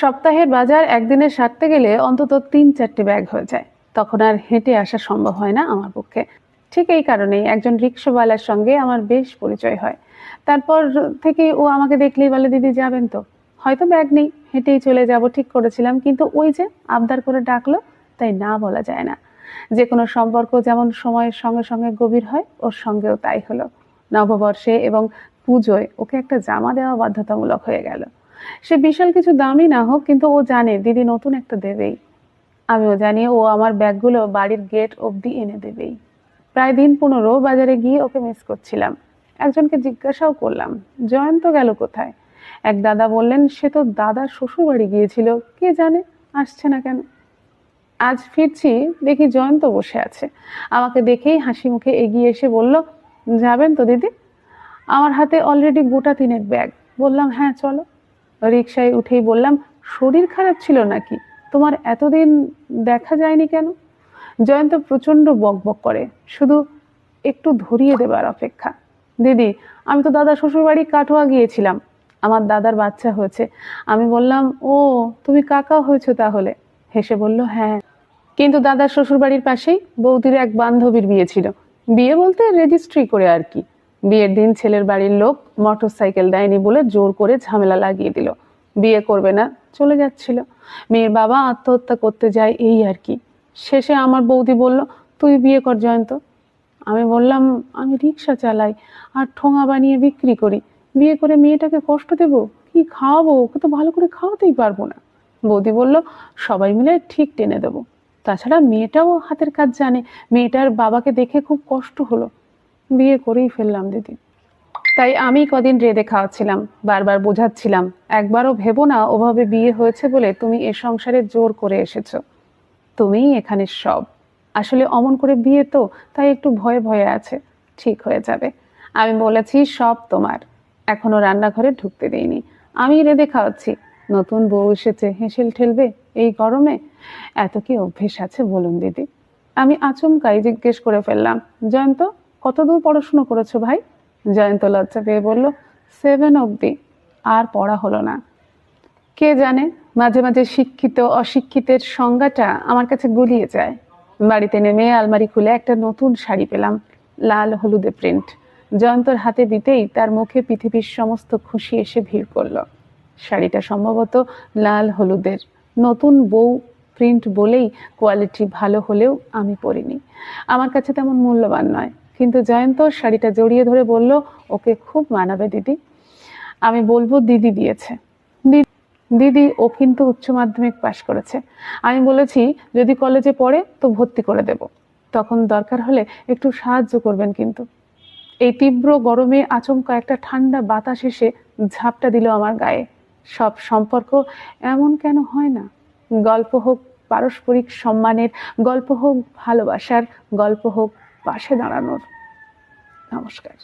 সপ্তাহের বাজার একদিনে সারতে গেলে অন্তত তিন চারটে ব্যাগ হয়ে যায়। তখন আর হেঁটে আসা সম্ভব হয় না আমার পক্ষে। ঠিক এই কারণেই একজন রিক্সাওয়ালার সঙ্গে আমার বেশ পরিচয় হয়। তারপর থেকে ও আমাকে দেখলেই বলে, দিদি, যাবেন তো। হয়তো ব্যাগ নেই। হেঁটেই চলে যাব। ঠিক করেছিলাম। কিন্তু ওই যে আবদার করে ডাকলো, তাই না বলা যায় না। যে কোনো সম্পর্ক যেমন সময়ের সঙ্গে সঙ্গে গভীর হয়, ওর সঙ্গেও তাই হলো। নববর্ষে এবং পুজোয় ওকে একটা জামা দেওয়া বাধ্যতামূলক হয়ে গেল। সে বিশাল কিছু দামি না হোক, কিন্তু ও জানে দিদি নতুন একটা দেবেই। আমিও জানি ও আমার ব্যাগগুলো বাড়ির গেট অবধি এনে দেবেই। প্রায় দিন পনেরো বাজারে গিয়ে ওকে মিস করছিলাম। একজনকে জিজ্ঞাসাও করলাম, জয়ন্ত গেল কোথায়? এক দাদা বললেন, সে তো দাদার শ্বশুর বাড়ি গিয়েছিল, কে জানে, আসছে না কেন? আজ ফিরছি, দেখি জয়ন্ত বসে আছে। আমাকে দেখেই হাসি মুখে এগিয়ে এসে বলল, যাবেন তো দিদি? আমার হাতে অলরেডি গোটা তিনের ব্যাগ। বললাম হ্যাঁ চলো। রিক্সায় উঠেই বললাম, শরীর খারাপ ছিল নাকি? তোমার এতদিন দেখা যায়নি কেন? জয়ন্ত প্রচণ্ড বকবক করে, শুধু একটু ধরিয়ে দেবার অপেক্ষা। দিদি, আমি তো দাদা শ্বশুরবাড়ি কাটোয়া গিয়েছিলাম। আমার দাদার বাচ্চা হয়েছে। আমি বললাম, ও, তুমি কাকা হয়েছো তাহলে? হেসে বলল হ্যাঁ। কিন্তু দাদার শ্বশুরবাড়ির পাশেই বৌদির এক বান্ধবীর বিয়ে ছিল। বিয়ে বলতে রেজিস্ট্রি করে আর কি। বিয়ের দিন ছেলের বাড়ির লোক মোটর সাইকেল দেয়নি বলে জোর করে ঝামেলা লাগিয়ে দিল। বিয়ে করবে না, চলে যাচ্ছিল। মেয়ের বাবা আত্মহত্যা করতে যায় এই আর কি। শেষে আমার বৌদি বলল, তুই বিয়ে কর জয়ন্ত। আমি বললাম, আমি রিক্সা চালাই আর ঠোঙা বানিয়ে বিক্রি করি। বিয়ে করে মেয়েটাকে কষ্ট দেবো? কি খাওয়াবো? ওকে তো ভালো করে খাওয়াতেই পারব না। বৌদি বলল, সবাই মিলে ঠিক টেনে দেবো। তাছাড়া মেয়েটাও হাতের কাজ জানে। মেয়েটার বাবাকে দেখে খুব কষ্ট হলো। বিয়ে করেই ফেললাম দিদি। তাই আমি কদিন রেঁধে খাওয়াচ্ছিলাম, বারবার বোঝাচ্ছিলাম, একবারও ভেবো না ওভাবে বিয়ে হয়েছে বলে তুমি এ সংসারে জোর করে এসেছ। তুমিই এখানে সব। আসলে অমন করে বিয়ে তো, তাই একটু ভয়ে ভয়ে আছে, ঠিক হয়ে যাবে। আমি বলেছি সব তোমার। এখনও রান্নাঘরে ঢুকতে দেইনি। আমি রেঁধে খাওয়াচ্ছি। নতুন বউ এসেছে, হেসেল ঠেলবে এই গরমে? এত কি অভ্যেস আছে বলুন দিদি। আমি আচমকাই জিজ্ঞেস করে ফেললাম, জয়ন্ত? কতদূর পড়াশুনো করেছ ভাই? জয়ন্ত লজ্জা পেয়ে বলল সেভেন অবধি। আর পড়া হলো না। কে জানে, মাঝে মাঝে শিক্ষিত, অশিক্ষিতের সংজ্ঞাটা আমার কাছে গুলিয়ে যায়। বাড়িতে নেমে আলমারি খুলে একটা নতুন শাড়ি পেলাম, লাল হলুদে প্রিন্ট। জয়ন্তর হাতে দিতেই তার মুখে পৃথিবীর সমস্ত খুশি এসে ভিড় করল। শাড়িটা সম্ভবত লাল হলুদের। নতুন বউ প্রিন্ট বলেই কোয়ালিটি ভালো হলেও আমি পরিনি। আমার কাছে তেমন মূল্যবান নয়। কিন্তু জয়ন্ত শাড়িটা জড়িয়ে ধরে বলল, ওকে খুব মানাবে দিদি। আমি বলব, দিদি দিয়েছে। দিদি ও কিন্তু উচ্চ মাধ্যমিক পাশ করেছে। আমি বলেছি, যদি কলেজে পড়ে তো ভর্তি করে দেব। তখন দরকার হলে একটু সাহায্য করবেন কিন্তু। এই তীব্র গরমে আচমকা একটা ঠান্ডা বাতাস এসে ঝাপটা দিল আমার গায়ে। সব সম্পর্ক এমন কেন হয় না? গল্প হোক পারস্পরিক সম্মানের, গল্প হোক ভালোবাসার, গল্প হোক পাশে দাঁড়ানোর। নমস্কার।